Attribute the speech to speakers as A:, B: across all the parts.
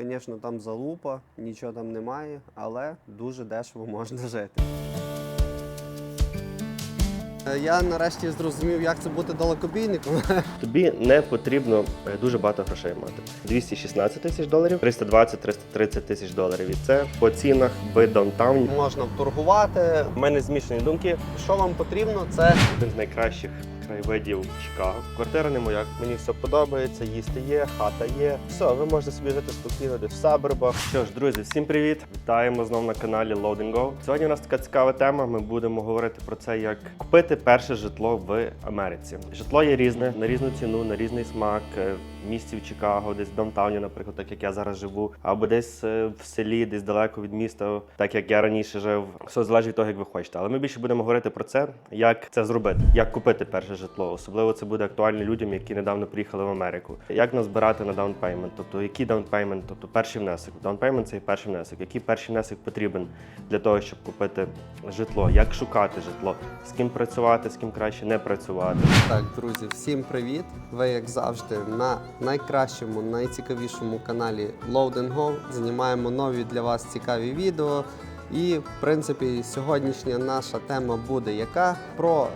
A: Звісно, там залупа, нічого там немає, але дуже дешево можна жити. Е, Я нарешті зрозумів, як це бути далекобійником.
B: Тобі не потрібно е, дуже багато грошей мати. 216 тисяч доларів, 320-330 тисяч доларів. І це по цінах в даунтауні.
A: Можна торгувати.
B: У мене змішані думки.
A: Що вам потрібно, це
B: Один з найкращих краєвидів Чикаго. Квартира не моя. Мені все подобається, їсти є, хата є. Все, ви можете собі жити спокійно десь в сабербах. Що ж, друзі, всім привіт! Вітаємо знову на каналі Loading Go. Сьогодні у нас така цікава тема. Ми будемо говорити про це, як купити перше житло в Америці. Житло є різне на різну ціну, на різний смак. Е, В місті в Чикаго, десь в даунтауні, наприклад, так як я зараз живу, або десь е, в селі, десь далеко від міста, так як я раніше жив. Все залежить від того, як ви хочете. Але ми більше будемо говорити про це, як це зробити, як купити перше житло. Особливо це буде актуально людям, які недавно приїхали в Америку. Як назбирати на даунпеймент, тобто який даунпеймент, тобто перший внесок. Даунпеймент це перший внесок. Який перший внесок потрібен для того, щоб купити житло, як шукати житло, з ким працювати, з ким краще не працювати.
A: так, друзі, всім привіт! Ви, як завжди, на найкращому, найцікавішому каналі Load Go. Знімаємо нові для вас цікаві відео. І, в принципі, сьогоднішня наша тема буде яка про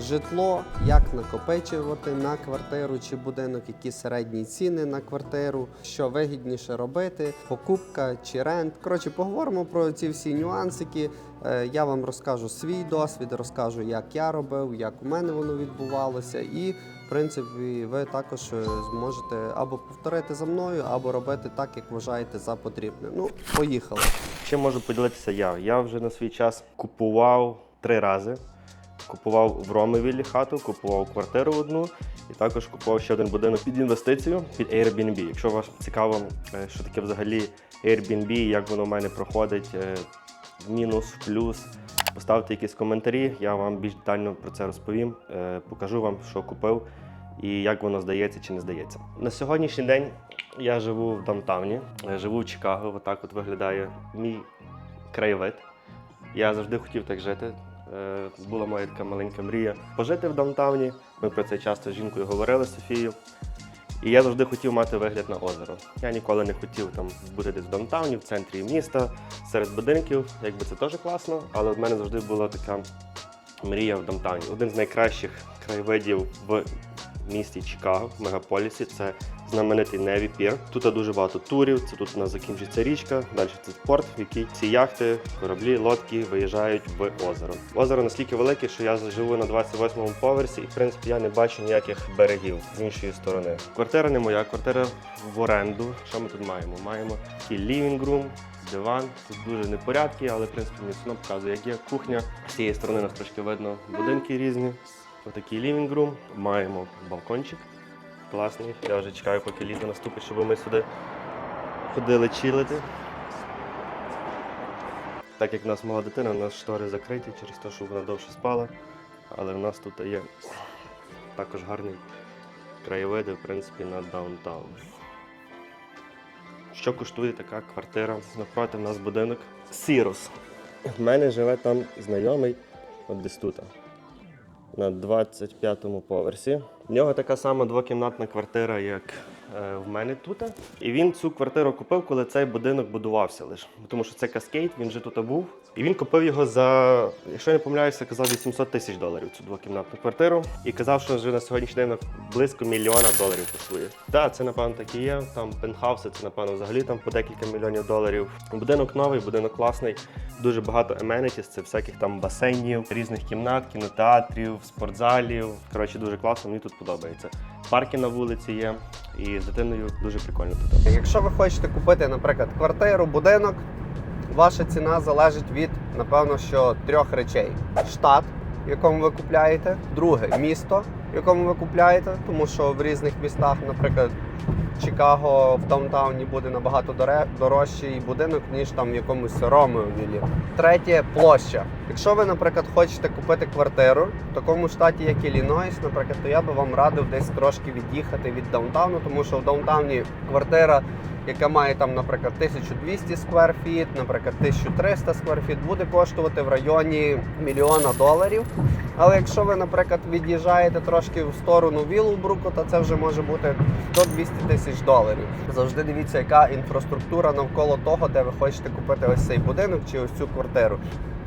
A: житло, як накопичувати на квартиру чи будинок, які середні ціни на квартиру, що вигідніше робити, покупка чи рент. Коротше, поговоримо про ці всі нюансики. Е, Я вам розкажу свій досвід, розкажу, як я робив, як у мене воно відбувалося, і в принципі ви також е, зможете або повторити за мною, або робити так, як вважаєте за потрібне. Ну, поїхали.
B: Чим можу поділитися я? Я вже на свій час купував три рази. Купував в Ромевілі хату, купував квартиру одну і також купував ще один будинок під інвестицію під Airbnb. Якщо вас цікаво, е, що таке взагалі Airbnb, як воно в мене проходить е, в мінус, в плюс, поставте якісь коментарі, я вам більш детально про це розповім. Е, Покажу вам, що купив і як воно здається чи не здається. На сьогоднішній день я живу в даунтауні, е, живу в Чикаго. Отак от виглядає мій краєвид. Я завжди хотів так жити. Е, Була моя така маленька мрія пожити в даунтауні. Ми про це часто з жінкою говорили з Софією. І я завжди хотів мати вигляд на озеро. Я ніколи не хотів там бути десь в даунтауні, в центрі міста, серед будинків. Якби це теж класно, але в мене завжди була така мрія в даунтауні. Один з найкращих краєвидів в місті Чикаго, в мегаполісі. Це знаменитий Неві Пір. Тут дуже багато турів. Це тут у нас закінчується річка. Далі це порт, в який ці яхти, кораблі, лодки виїжджають в озеро. Озеро настільки велике, що я живу на 28-му поверсі, і в принципі я не бачу ніяких берегів з іншої сторони. Квартира не моя, квартира в оренду. Що ми тут маємо? Маємо такий room, диван. Тут дуже непорядки, але в принципі мені все показує, як є кухня. З цієї сторони нас трошки видно будинки різні. Отакий room. Маємо балкончик. Класний. Я вже чекаю, поки літо наступить, щоб ми сюди ходили чилити. Так як в нас мала дитина, у нас штори закриті через те, що вона довше спала. Але в нас тут є також гарний краєвид, в принципі, на даунтаун. Що коштує така квартира? Напроти в нас будинок Сірос. В мене живе там знайомий, от десь тут, на 25-му поверсі. В нього така сама двокімнатна квартира, як в мене тут. І він цю квартиру купив, коли цей будинок будувався лише. Тому що це каскейт, він же тут був. І він купив його за, якщо я не помиляюся, казав 800 тисяч доларів цю двокімнатну квартиру. І казав, що вже на сьогоднішній день близько мільйона доларів коштує. Так, це напевно так і є. Там пентхауси, це напевно взагалі там по декілька мільйонів доларів. Будинок новий, будинок класний, дуже багато amenities, це всяких там басейнів, різних кімнат, кінотеатрів, спортзалів. Коротше, дуже класно, мені тут подобається. Парки на вулиці є, і з дитиною дуже прикольно тут.
A: Якщо ви хочете купити, наприклад, квартиру, будинок, ваша ціна залежить від, напевно, що трьох речей: штат, в якому ви купляєте, друге місто, в якому ви купляєте, тому що в різних містах, наприклад, Чикаго в даунтауні буде набагато дорожчий будинок, ніж там в якомусь Ромеовілі. Третє площа. Якщо ви, наприклад, хочете купити квартиру в такому штаті, як Іллінойс, наприклад, то я би вам радив десь трошки від'їхати від даунтауну, тому що в даунтауні квартира, яка має там, наприклад, 1200 сквер фіт, наприклад, 1300 сквер фіт, буде коштувати в районі мільйона доларів. Але якщо ви, наприклад, від'їжджаєте трошки в сторону Вілбруку, то це вже може бути до 200 тисяч доларів. Завжди дивіться, яка інфраструктура навколо того, де ви хочете купити ось цей будинок чи ось цю квартиру.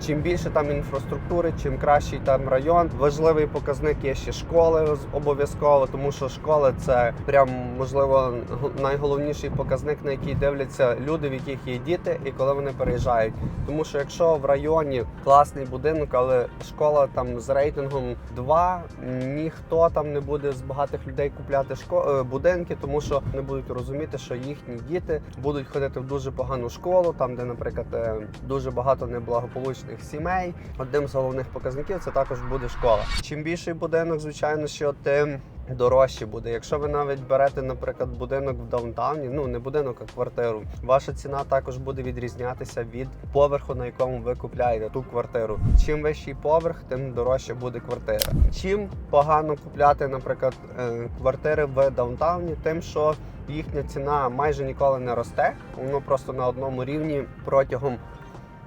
A: Чим більше там інфраструктури, чим кращий там район. Важливий показник є ще школи обов'язково, тому що школи це прям можливо найголовніший показник, на який дивляться люди, в яких є діти, і коли вони переїжджають. Тому що якщо в районі класний будинок, але школа там з рейтингом 2, ніхто там не буде з багатих людей купляти шко- е, будинки, тому що не будуть розуміти, що їхні діти будуть ходити в дуже погану школу, там де, наприклад, е, дуже багато неблагополучних сімей. Одним з головних показників це також буде школа. Чим більший будинок, звичайно, що тим. Дорожче буде. Якщо ви навіть берете, наприклад, будинок в даунтауні, ну не будинок, а квартиру, ваша ціна також буде відрізнятися від поверху, на якому ви купляєте ту квартиру. Чим вищий поверх, тим дорожче буде квартира. Чим погано купляти, наприклад, е, квартири в даунтауні, тим, що їхня ціна майже ніколи не росте, воно просто на одному рівні протягом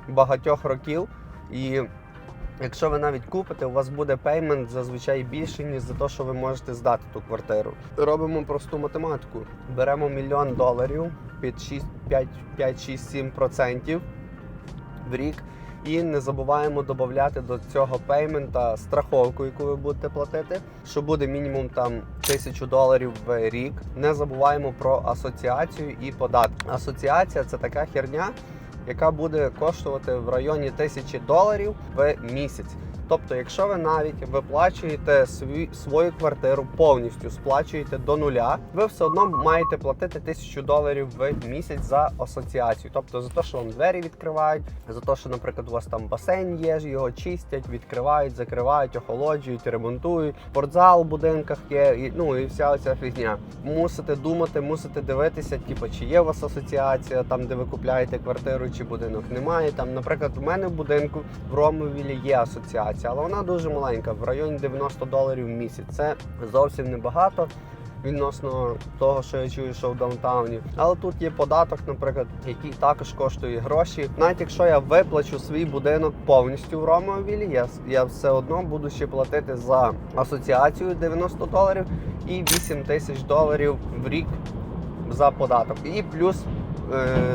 A: багатьох років. І якщо ви навіть купите, у вас буде пеймент зазвичай більший, ніж за те, що ви можете здати ту квартиру. Робимо просту математику. Беремо мільйон доларів під 6, 5, 5 6, 7 процентів в рік. І не забуваємо додати до цього пеймента страховку, яку ви будете платити, що буде мінімум там тисячу доларів в рік. Не забуваємо про асоціацію і податки. Асоціація це така херня, яка буде коштувати в районі тисячі доларів в місяць. Тобто, якщо ви навіть виплачуєте свій, свою квартиру повністю сплачуєте до нуля, ви все одно маєте платити тисячу доларів в місяць за асоціацію. Тобто за те, що вам двері відкривають, за те, що, наприклад, у вас там басейн є, його чистять, відкривають, закривають, охолоджують, ремонтують. Спортзал в будинках є, і, ну і вся ця фігня. Мусите думати, мусите дивитися, типу, чи є у вас асоціація там, де ви купляєте квартиру, чи будинок немає. Там, наприклад, у мене в будинку в Ромовілі є асоціація, але вона дуже маленька, в районі 90 доларів в місяць. Це зовсім небагато. Відносно того, що я чую, що в даунтауні. Але тут є податок, наприклад, який також коштує гроші. Навіть якщо я виплачу свій будинок повністю в Ромовілі, я, я все одно буду ще платити за асоціацію 90 доларів і 8 тисяч доларів в рік за податок. І плюс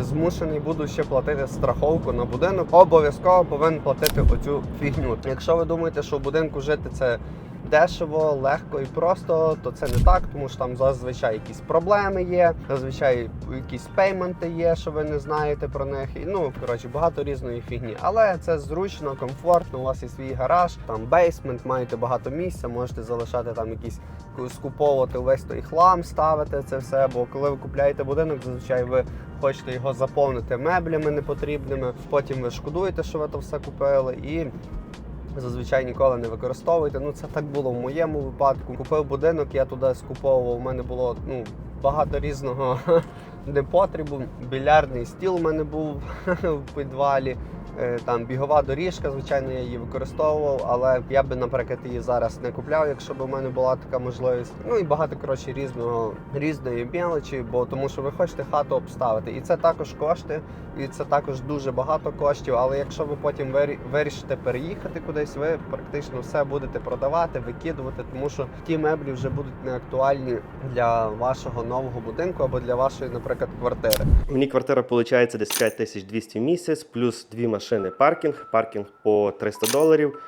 A: змушений буду ще платити страховку на будинок. Обов'язково повинен платити оцю фігню. Якщо ви думаєте, що в будинку жити це дешево, легко і просто, то це не так, тому що там зазвичай якісь проблеми є, зазвичай якісь пейменти є, що ви не знаєте про них. І ну коротше багато різної фігні. Але це зручно, комфортно. У вас є свій гараж, там бейсмент, маєте багато місця, можете залишати там якісь скуповувати увесь той хлам, ставити це все. Бо коли ви купляєте будинок, зазвичай ви хочете його заповнити меблями непотрібними. Потім ви шкодуєте, що ви то все купили, і зазвичай ніколи не використовуєте. Ну це так було в моєму випадку. Купив будинок, я туди скуповував. У мене було ну багато різного непотребу. Білярдний стіл у мене був в підвалі. Е, Там бігова доріжка, звичайно, я її використовував, але я би, наприклад, її зараз не купляв, якщо б у мене була така можливість. Ну і багато коротше різного різної мелочі, бо тому що ви хочете хату обставити. І це також кошти, і це також дуже багато коштів. Але якщо ви потім вирішите переїхати кудись, ви практично все будете продавати, викидувати, тому що ті меблі вже будуть не актуальні для вашого нового будинку або для вашої, наприклад, квартири.
B: Мені квартира виходить десь 5200 в місяць, плюс дві машини паркінг, паркінг по 300 доларів.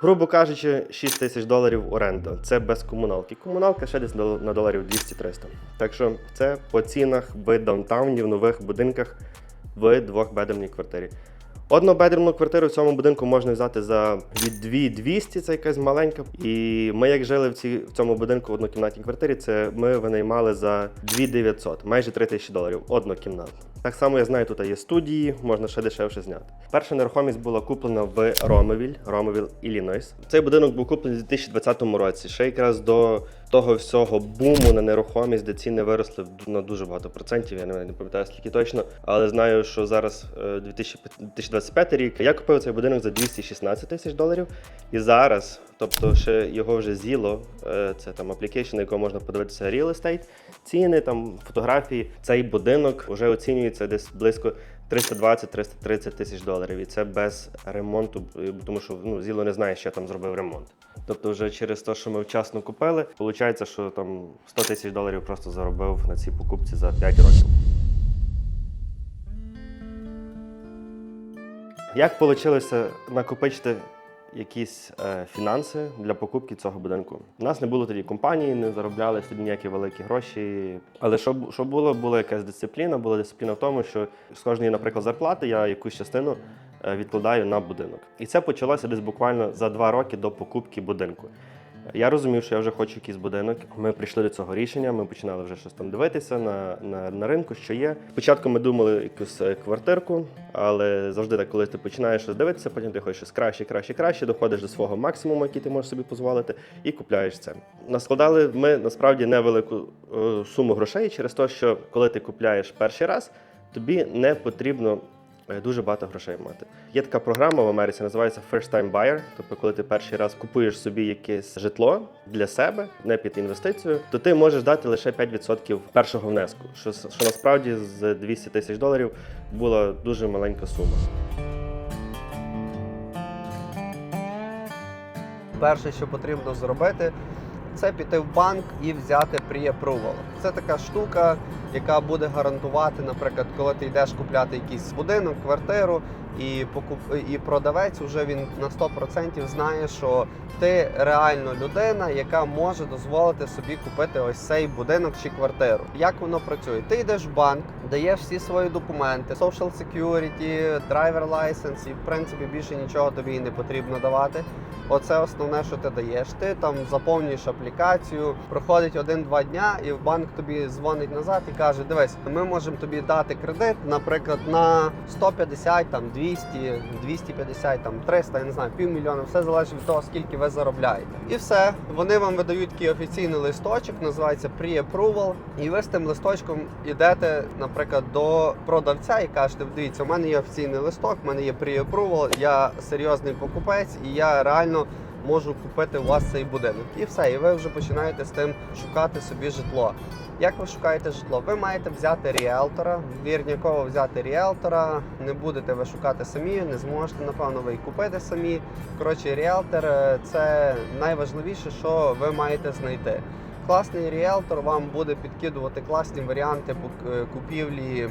B: Грубо кажучи, 6 тисяч доларів оренда. Це без комуналки. Комуналка ще десь на доларів 200-300. Так що це по цінах в даунтауні, в нових будинках в двохбедрумній квартирі. Однобедрумну квартиру в цьому будинку можна взяти за від 2200, це якась маленька. І ми, як жили в, цій, в цьому будинку в однокімнатній квартирі, це ми винаймали за 2900, майже 3000 доларів однокімнатну. Так само я знаю, тут є студії, можна ще дешевше зняти. Перша нерухомість була куплена в Ромовіль, Ромовіль, Іллінойс. Цей будинок був куплений у 2020 році, ще якраз до того всього буму на нерухомість, де ціни виросли на дуже багато процентів. Я не, пам'ятаю скільки точно, але знаю, що зараз е, 2000 2025 рік. Я купив цей будинок за 216 тисяч доларів. І зараз, тобто ще його вже з'їло. е, Це там аплікейшн, на якому можна подивитися real estate, ціни, там фотографії. Цей будинок вже оцінюється десь близько 320-330 тисяч доларів. І це без ремонту, е, тому що ну, Зіло не знає, що там зробив ремонт. Тобто, вже через те, що ми вчасно купили, виходить, що там 100 тисяч доларів просто заробив на цій покупці за 5 років. Як вийшло накопичити якісь е, фінанси для покупки цього будинку? У нас не було тоді компанії, не заробляли ніякі великі гроші. Але що, що було, була якась дисципліна. Була дисципліна в тому, що з кожної, наприклад, зарплати я якусь частину е, відкладаю на будинок. І це почалося десь буквально за два роки до покупки будинку. Я розумів, що я вже хочу якийсь будинок. Ми прийшли до цього рішення. Ми починали вже щось там дивитися на, на, на ринку, що є. Спочатку ми думали якусь е, квартирку, але завжди так, коли ти починаєш щось дивитися, потім ти хочеш щось краще, краще, краще, доходиш до свого максимуму, який ти можеш собі дозволити, і купляєш це. Наскладали ми насправді невелику е, суму грошей через те, що коли ти купляєш перший раз, тобі не потрібно дуже багато грошей мати. Є така програма в Америці, називається First Time Buyer. Тобто, коли ти перший раз купуєш собі якесь житло для себе, не під інвестицію, то ти можеш дати лише 5% першого внеску, що, що насправді з 200 тисяч доларів була дуже маленька сума.
A: Перше, що потрібно зробити, це піти в банк і взяти pre-approval. Це така штука, яка буде гарантувати, наприклад, коли ти йдеш купляти якийсь будинок, квартиру, і покуп... і продавець вже він на 100% знає, що ти реально людина, яка може дозволити собі купити ось цей будинок чи квартиру. Як воно працює? Ти йдеш в банк, даєш всі свої документи, social security, driver license, і в принципі більше нічого тобі не потрібно давати. Оце основне, що ти даєш. Ти там заповнюєш аплікацію, проходить один-два дня, і в банк тобі дзвонить назад і каже: Дивись, ми можемо тобі дати кредит, наприклад, на 150, там 200, 250, там 300, я не знаю, півмільйона. Все залежить від того, скільки ви заробляєте. І все. Вони вам видають такий офіційний листочок, називається pre-approval. І ви з тим листочком йдете, наприклад, до продавця і кажете: дивіться, у мене є офіційний листок, у мене є pre-approval, я серйозний покупець, і я реально можу купити у вас цей будинок. І все, і ви вже починаєте з тим шукати собі житло. Як ви шукаєте житло? Ви маєте взяти ріелтора, вірняково взяти ріелтора. Не будете ви шукати самі, не зможете, напевно, ви й купити самі. Коротше, ріелтор е, це найважливіше, що ви маєте знайти. Класний ріелтор вам буде підкидувати класні варіанти е, купівлі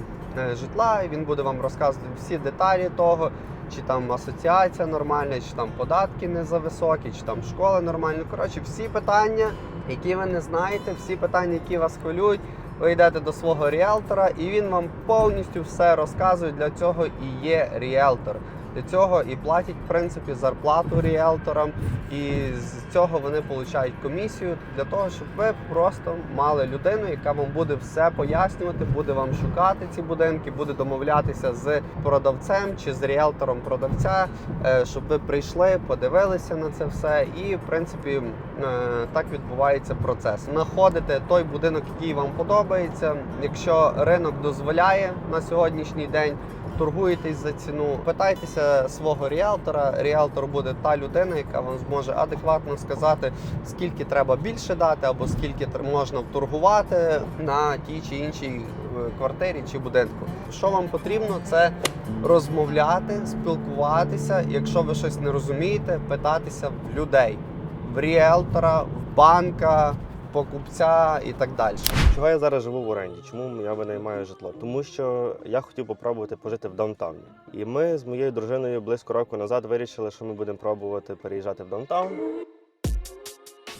A: житла. і Він буде вам розказувати всі деталі того, чи там асоціація нормальна, чи там податки не за високі, чи там школа нормальна. Коротше, всі питання, які ви не знаєте, всі питання, які вас хвилюють. Ви йдете до свого ріелтора, і він вам повністю все розказує. Для цього і є ріелтор. Цього і платять в принципі зарплату ріелторам, і з цього вони получають комісію для того, щоб ви просто мали людину, яка вам буде все пояснювати, буде вам шукати ці будинки, буде домовлятися з продавцем чи з ріелтором продавця, е, щоб ви прийшли, подивилися на це все, і в принципі е, так відбувається процес. Знаходите той будинок, який вам подобається. Якщо ринок дозволяє на сьогоднішній день торгуєтесь за ціну, питайтеся свого ріелтора. Ріелтор буде та людина, яка вам зможе адекватно сказати, скільки треба більше дати, або скільки можна вторгувати на тій чи іншій е, квартирі чи будинку. Що вам потрібно, це розмовляти, спілкуватися. Якщо ви щось не розумієте, питатися в людей, в ріелтора, в банка, покупця і так далі.
B: Чого я зараз живу в оренді? Чому я винаймаю житло? Тому що я хотів попробувати пожити в даунтауні. І ми з моєю дружиною близько року назад вирішили, що ми будемо пробувати переїжджати в даунтаун.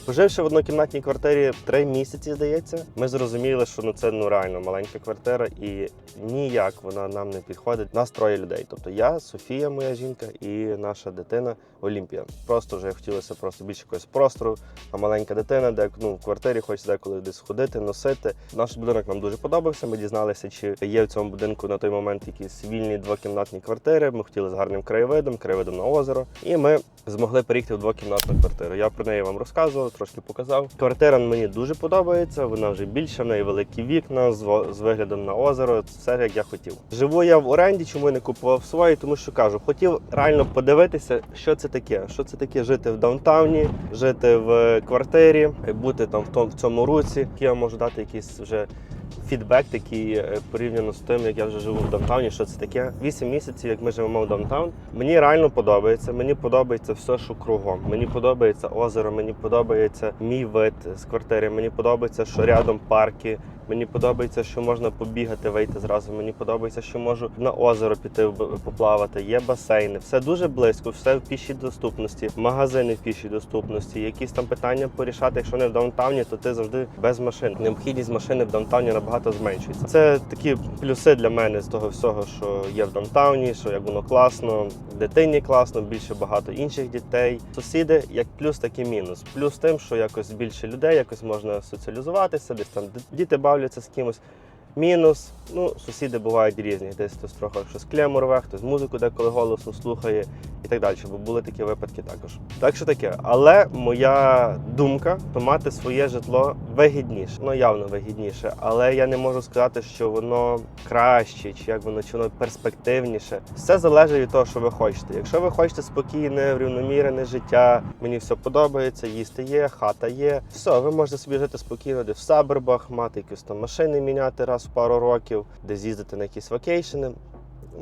B: Поживши в однокімнатній квартирі три місяці, здається, ми зрозуміли, що ну це ну реально маленька квартира, і ніяк вона нам не підходить. Нас троє людей. Тобто я, Софія, моя жінка, і наша дитина Олімпія. Просто вже хотілося просто більше якогось простору. А маленька дитина, де ну в квартирі хочеться деколи десь ходити, носити. Наш будинок нам дуже подобався. Ми дізналися, чи є в цьому будинку на той момент якісь вільні двокімнатні квартири. Ми хотіли з гарним краєвидом, краєвидом на озеро. І ми змогли перейти в двокімнатну квартиру. Я про неї вам розказував, трошки показав. Квартира мені дуже подобається. Вона вже більша, в неї великі вікна з виглядом на озеро. Все як я хотів. Живу я в оренді, чому я не купував свої, тому що кажу, хотів реально подивитися, що це таке. Що це таке жити в даунтауні, жити в квартирі, бути там в тому в цьому руці. Я можу дати якісь вже фідбек такий е, порівняно з тим, як я вже живу в даунтауні. Що це таке? Вісім місяців, як ми живемо в даунтаун. Мені реально подобається. Мені подобається все, що кругом. Мені подобається озеро, мені подобається мій вид з квартири. Мені подобається, що рядом парки. Мені подобається, що можна побігати, вийти зразу. Мені подобається, що можу на озеро піти поплавати. Є басейни, все дуже близько, все в пішій доступності, магазини в пішій доступності. Якісь там питання порішати, якщо не в даунтауні, то ти завжди без машин. Необхідність машини в даунтауні набагато зменшується. Це такі плюси для мене з того всього, що є в даунтауні, що як воно класно, дитині класно, більше багато інших дітей. Сусіди як плюс, так і мінус. Плюс тим, що якось більше людей, якось можна соціалізуватися, десь там діти бавляться з кимось. Мінус, ну, сусіди бувають різні. Десь хтось трохи щось клему рве, хтось музику деколи голосно слухає і так далі. Бо були такі випадки також. Так що таке. Але моя думка то мати своє житло вигідніше. Ну явно вигідніше. Але я не можу сказати, що воно краще, чи як воно чи воно перспективніше. Все залежить від того, що ви хочете. Якщо ви хочете спокійне, врівномірене життя, мені все подобається, їсти є, хата є. Все, ви можете собі жити спокійно, десь в сабербах, мати якісь там машини міняти раз в пару років, десь їздити на якісь вакейшени.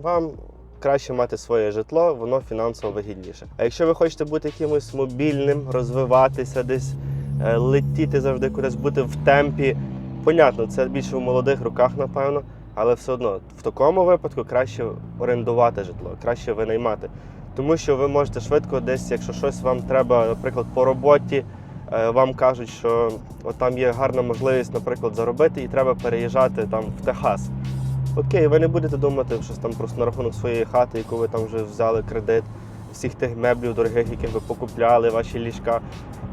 B: Вам краще мати своє житло, воно фінансово вигідніше. А якщо ви хочете бути якимось мобільним, розвиватися, десь е, летіти завжди кудись бути в темпі, понятно, це більше в молодих руках, напевно. Але все одно в такому випадку краще орендувати житло, краще винаймати. Тому що ви можете швидко десь, якщо щось вам треба, наприклад, по роботі, вам кажуть, що от там є гарна можливість, наприклад, заробити, і треба переїжджати там в Техас. Окей, ви не будете думати щось там просто на рахунок своєї хати, яку ви там вже взяли кредит, всіх тих меблів дорогих, які ви покупляли, ваші ліжка.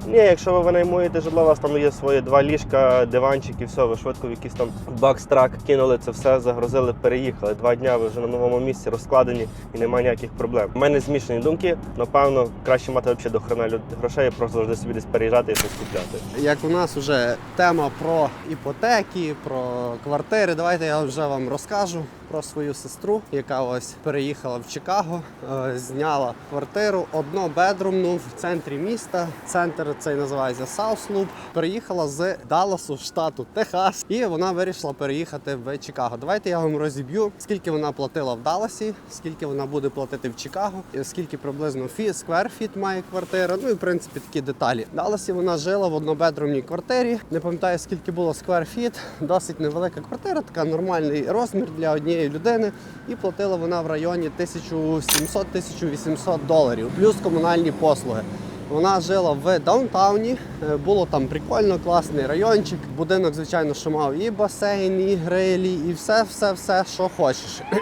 B: Ні, якщо ви винаймуєте житло, у вас там є свої два ліжка, диванчик і все, ви швидко в якийсь там бакстрак кинули це все, загрузили, переїхали. Два дня ви вже на новому місці розкладені і немає ніяких проблем. У мене змішані думки. Напевно, краще мати взагалі до хрена грошей, просто завжди собі десь переїжджати і щось купляти.
A: Як у нас вже тема про іпотеки, про квартири, давайте я вже вам розкажу про свою сестру, яка ось переїхала в Чикаго, е, зняла квартиру однобедрумну в центрі міста. Центр цей називається South Loop. Переїхала з Далласу, штату Техас, і вона вирішила переїхати в Чикаго. Давайте я вам розіб'ю, скільки вона платила в Далласі, скільки вона буде платити в Чикаго, скільки приблизно фі сквер фіт має квартира. Ну і в принципі такі деталі. В Далласі вона жила в однобедрумній квартирі. Не пам'ятаю скільки було сквер фіт. Досить невелика квартира, така нормальний розмір для однієї людини. І платила вона в районі 1700-1800 доларів, плюс комунальні послуги. Вона жила в даунтауні, е, було там прикольно, класний райончик. Будинок, звичайно, що мав і басейн, і грилі, і все, все, все, що хочеш.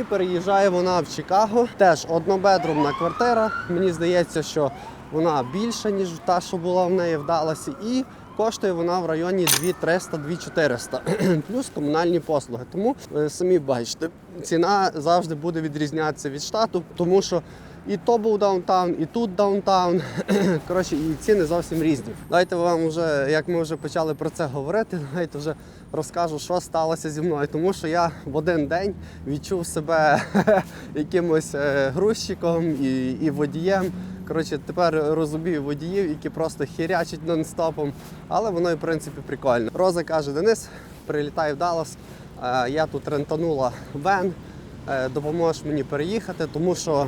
A: І переїжджає вона в Чикаго. Теж однобедрумна квартира. Мені здається, що вона більша, ніж та, що була в неї в Далласі. І коштує вона в районі 2300-2400, плюс комунальні послуги. Тому е, самі бачите, ціна завжди буде відрізнятися від штату, тому що і то був даунтаун, і тут даунтаун. Коротше, і ціни зовсім різні. Давайте вам вже, як ми вже почали про це говорити, давайте вже розкажу, що сталося зі мною. Тому що я в один день відчув себе якимось е, грузчиком і, і водієм. Коротше, тепер розумію водіїв, які просто хірячать нон-стопом, але воно в принципі прикольно. Роза каже: Денис, прилітай в Даллас. Е, Я тут рентанула вен, допоможеш мені переїхати, тому що,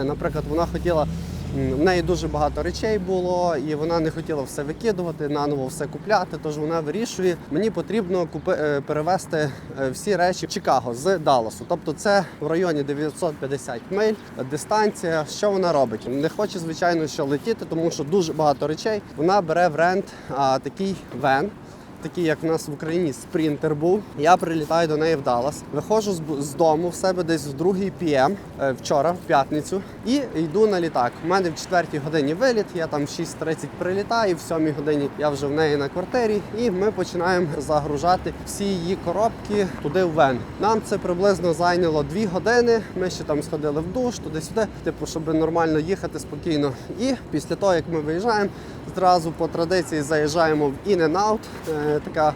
A: е, наприклад, вона хотіла. В неї дуже багато речей було, і вона не хотіла все викидувати, наново все купляти. Тож вона вирішує, мені потрібно купи, е, перевезти е, всі речі в Чикаго з Далласу. Тобто це в районі 950 миль. е, Дистанція. Що вона робить? Не хоче, звичайно, що летіти, тому що дуже багато речей. Вона бере в рент а, такий вен такий, як в нас в Україні спринтер був. Я прилітаю до неї в Даллас, виходжу з, з дому в себе десь в 2 пм е, вчора, в п'ятницю, і йду на літак. У мене в 4 годині виліт, я там в 6.30 прилітаю, в 7 годині я вже в неї на квартирі, і ми починаємо загружати всі її коробки туди в вен. Нам це приблизно зайняло 2 години. Ми ще там сходили в душ, туди-сюди, типу, щоб нормально їхати спокійно. І після того, як ми виїжджаємо, зразу по традиції заїжджаємо в In-N-Out, така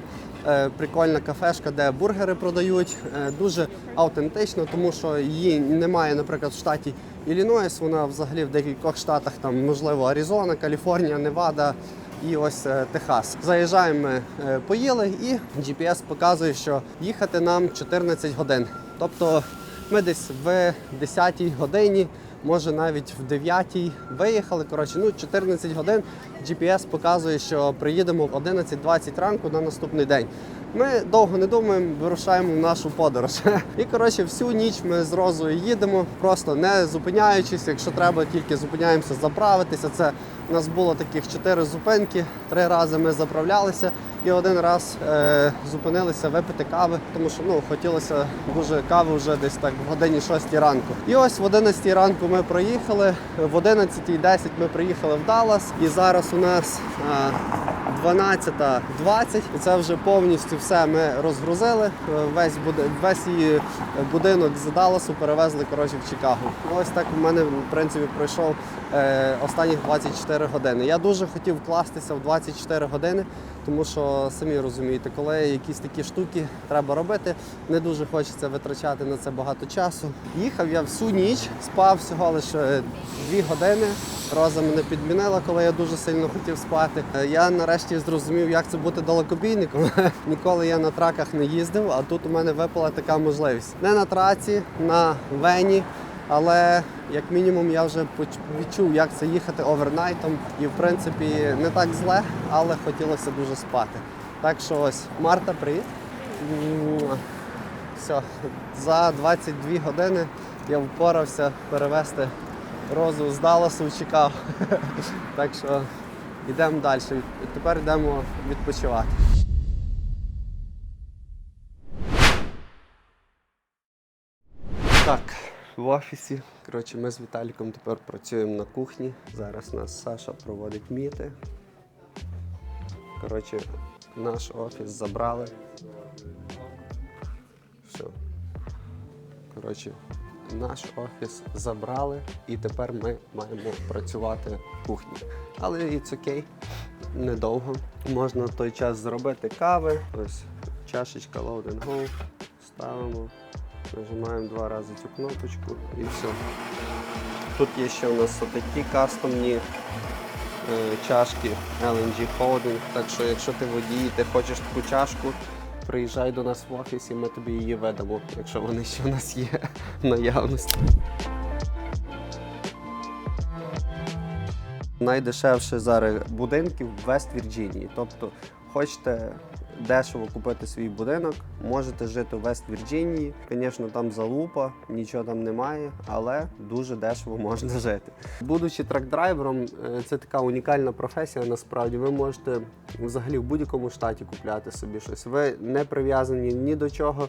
A: е, прикольна кафешка, де бургери продають. Е, дуже автентично, тому що її немає, наприклад, в штаті Іллінойс. Вона взагалі в декількох штатах, там, можливо, Аризона, Каліфорнія, Невада. і ось е, Техас. Заїжджаємо, е, поїли, і GPS показує, що їхати нам 14 годин. Тобто ми десь в 10-й годині, може навіть в 9 виїхали. Коротше, ну 14 годин. GPS показує, що приїдемо в 11.20 ранку на наступний день. Ми довго не думаємо, вирушаємо в нашу подорож. І коротше, всю ніч ми з Розою їдемо, просто не зупиняючись. Якщо треба, тільки зупиняємося заправитися. Це у нас було таких чотири зупинки. Три рази ми заправлялися і один раз е, зупинилися випити кави, тому що ну хотілося дуже кави вже десь так в годині 6 ранку. І ось в 11 ранку ми проїхали. В 11.10 ми приїхали в Даллас, і зараз у нас. Е, 12.20 і це вже повністю все ми розгрузили. Е, Весь буде весь її будинок з Далласу перевезли коротше в Чикаго. Ну, Ось так у мене в принципі пройшов е, останніх 24 години. Я дуже хотів вкластися в 24 години, тому що самі розумієте, коли якісь такі штуки треба робити, не дуже хочеться витрачати на це багато часу. Їхав я всю ніч, спав всього лише 2 години. Роза мене підмінила, коли я дуже сильно хотів спати. Е, Я нарешті зрозумів, як це бути далекобійником. Ніколи я на траках не їздив, а тут у мене випала така можливість. Не на траці, на вені. Але як мінімум я вже відчув, як це їхати овернайтом. І в принципі не так зле, але хотілося дуже спати. Так що ось, Марта, привіт. Все, за 22 години я впорався перевезти розу з Далласу в Чикаго. Так що йдемо далі. Тепер йдемо відпочивати. Так, в офісі. Коротше, ми з Віталіком тепер працюємо на кухні. Зараз нас Саша проводить міти. Коротше, наш офіс забрали. Все. Коротше, наш офіс забрали і тепер ми маємо працювати в кухні. Але це окей, недовго. Можна в той час зробити кави. Ось чашечка load and go. Ставимо, нажимаємо два рази цю кнопочку і все. Тут є ще у нас отакі кастомні е, чашки LNG Holding. Так що, якщо ти водій, ти хочеш таку чашку, приїжджай до нас в офіс і ми тобі її ведемо, якщо вони ще в нас є в наявності. Найдешевше зараз будинки в Вест-Вірджинії. Тобто, хочете дешево купити свій будинок, можете жити в Вест-Вірджинії. Звісно, там залупа, нічого там немає, але дуже дешево можна жити. Будучи трак-драйвером, е, це така унікальна професія. Насправді ви можете взагалі в будь-якому штаті купляти собі щось. Ви не прив'язані ні до чого.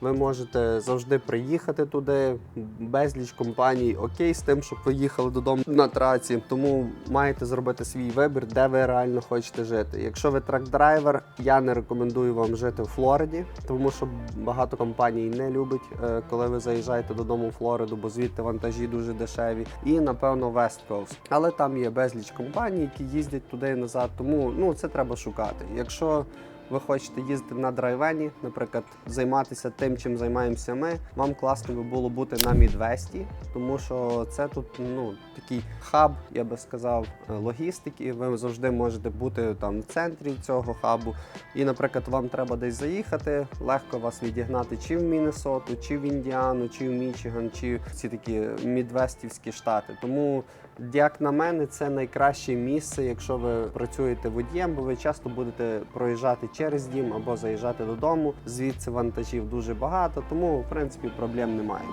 A: Ви можете завжди приїхати туди. Безліч компаній окей з тим, щоб ви їхали додому на траці. Тому маєте зробити свій вибір, де ви реально хочете жити. Якщо ви трак-драйвер, я не рекомендую вам жити в Флориді, тому що багато компаній не любить, е, коли ви заїжджаєте додому в Флориду, бо звідти вантажі дуже дешеві. І напевно West Coast. Але там є безліч компаній, які їздять туди і назад. Тому ну це треба шукати. Якщо ви хочете їздити на драйвені, наприклад, займатися тим, чим займаємося ми. Вам класно би було бути на Мідвесті, тому що це тут ну такий хаб, я би сказав, е, логістики. Ви завжди можете бути там в центрі цього хабу. І, наприклад, вам треба десь заїхати, легко вас відігнати чи в Міннесоту, чи в Індіану, чи в Мічиган, чи в ці такі мідвестівські штати. Тому як на мене, це найкраще місце, якщо ви працюєте водієм, бо ви часто будете проїжджати через дім або заїжджати додому. Звідси вантажів дуже багато, тому в принципі проблем немає.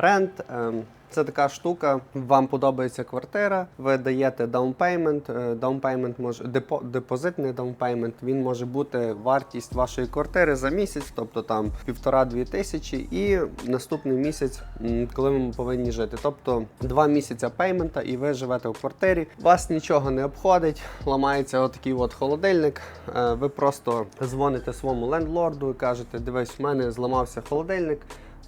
A: Рент це така штука. Вам подобається квартира, ви даєте даунпеймент. Даунпеймент може депо, депозитний даунпеймент. Він може бути вартість вашої квартири за місяць, тобто там півтора-дві тисячі, і наступний місяць, коли ви повинні жити. Тобто два місяці пеймента, і ви живете в квартирі. Вас нічого не обходить, ламається отакий от холодильник. Е, Ви просто дзвоните своєму лендлорду і кажете: дивись, в мене зламався холодильник.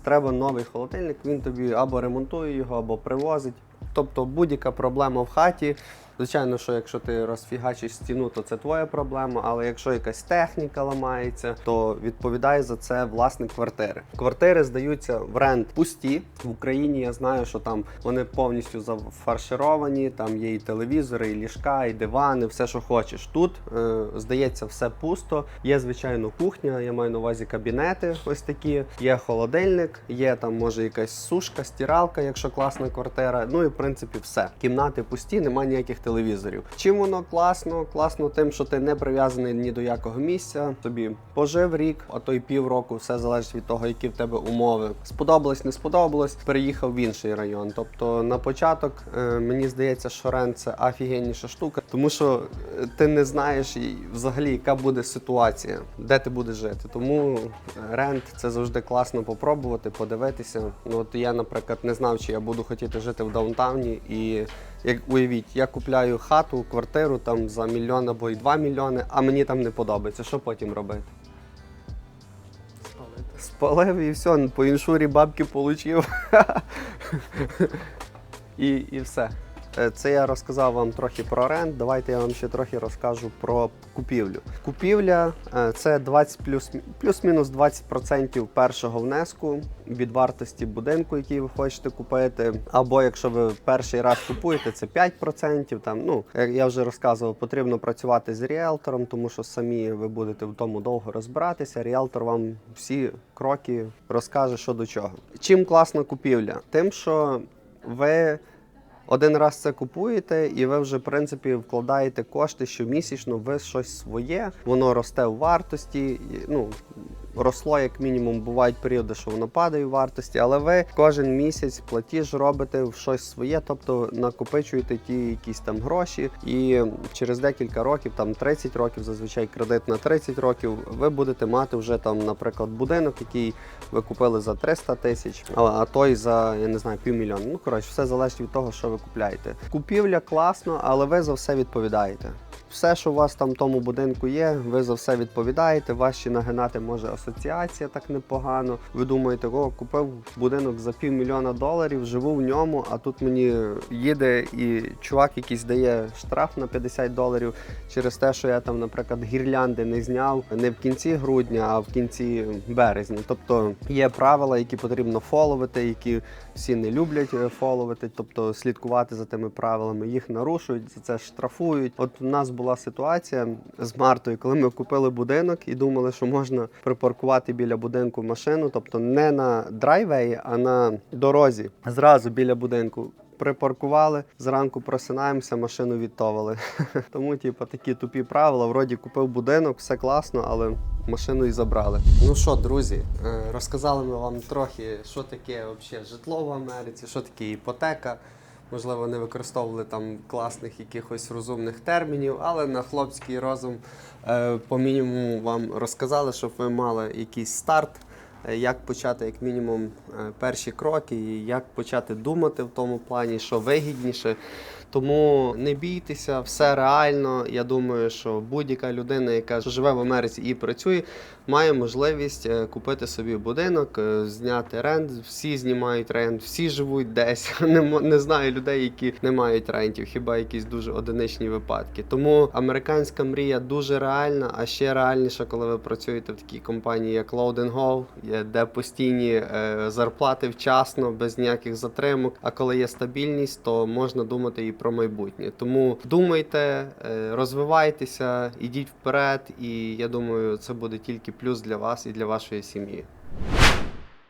A: Треба новий холодильник, він тобі або ремонтує його, або привозить. Тобто будь-яка проблема в хаті Звичайно, що якщо ти розфігачиш стіну, то це твоя проблема. Але якщо якась техніка ламається, то відповідає за це власник квартири. Квартири здаються в рент пусті. В Україні я знаю, що там вони повністю зафаршировані. Там є і телевізори, і ліжка, і дивани, все, що хочеш. Тут е, здається все пусто. Є звичайно кухня. Я маю на увазі кабінети. Ось такі. Є холодильник, є там може якась сушка, стиралка, якщо класна квартира. Ну і в принципі все. Кімнати пусті, немає ніяких телевізорів. Чим воно класно? Класно тим, що ти не прив'язаний ні до якого місця. Тобі пожив рік, а то й півроку, все залежить від того, які в тебе умови. Сподобалось, не сподобалось, переїхав в інший район. Тобто на початок е, мені здається, що рент це офігенніша штука, тому що е, ти не знаєш взагалі, яка буде ситуація, де ти будеш жити. Тому е, рент це завжди класно попробувати, подивитися. Ну от я, наприклад, не знав, чи я буду хотіти жити в даунтауні і. Як уявіть, я купляю хату, квартиру там за мільйон або й два мільйони, а мені там не подобається. Що потім робити? Спалити. Спалив і все, по іншурі бабки отримав. і, і все. Е, Це я розказав вам трохи про рент. Давайте я вам ще трохи розкажу про купівлю. Купівля е, це 20 плюс плюс-мінус 20% першого внеску від вартості будинку, який ви хочете купити. Або якщо ви перший раз купуєте, це 5%. Там ну я вже розказував, потрібно працювати з ріелтором, тому що самі ви будете в тому довго розбиратися. Ріелтор вам всі кроки розкаже, що до чого. Чим класна купівля? Тим, що ви один раз це купуєте, і ви вже в принципі вкладаєте кошти щомісячно в щось своє, воно росте в вартості. Ну росло як мінімум. Бувають періоди, що воно падає в вартості, але ви кожен місяць платіж робите в щось своє, тобто накопичуєте ті якісь там гроші, і через декілька років, там 30 років, зазвичай кредит на 30 років, ви будете мати вже там, наприклад, будинок, який ви купили за 300 тисяч, а, той за я не знаю півмільйона. Ну коротше, все залежить від того, що ви купляєте. Купівля класно, але ви за все відповідаєте. Все, що у вас там в тому будинку є, ви за все відповідаєте. Ще нагинати може асоціація так непогано. Ви думаєте, о, купив будинок за півмільйона доларів, живу в ньому, а тут мені їде і чувак якийсь дає штраф на 50 доларів через те, що я там, наприклад, гірлянди не зняв не в кінці грудня, а в кінці березня. Тобто є правила, які потрібно фоловити, які всі не люблять е, фоловити, тобто слідкувати за тими правилами. Їх нарушують, за це штрафують. От у нас була ситуація з Мартою, коли ми купили будинок і думали, що можна припаркувати біля будинку машину, тобто не на драйвеї, а на дорозі, зразу біля будинку. Припаркували, зранку просинаємося, машину відтовили. Тому, типу, такі тупі правила. Вроді купив будинок, все класно, але машину і забрали. Ну що, друзі, е, розказали ми вам трохи, що таке взагалі житло в Америці, що таке іпотека. Можливо, не використовували там класних якихось розумних термінів, але на хлопський розум е, по мінімуму вам розказали, щоб ви мали якийсь старт, як почати, як мінімум, е, перші кроки, і як почати думати в тому плані, що вигідніше. Тому не бійтеся, все реально. Я думаю, що будь-яка людина, яка живе в Америці і працює, має можливість е, купити собі будинок, е, зняти рент. Всі знімають рент, всі живуть десь. Не, не знаю людей, які не мають рентів, хіба якісь дуже одиничні випадки. Тому американська мрія дуже реальна, а ще реальніша, коли ви працюєте в такій компанії, як Load Go, де постійні е, зарплати вчасно, без ніяких затримок. А коли є стабільність, то можна думати і про майбутнє. Тому думайте, е, розвивайтеся, ідіть вперед, і я думаю, це буде тільки плюс для вас і для вашої сім'ї.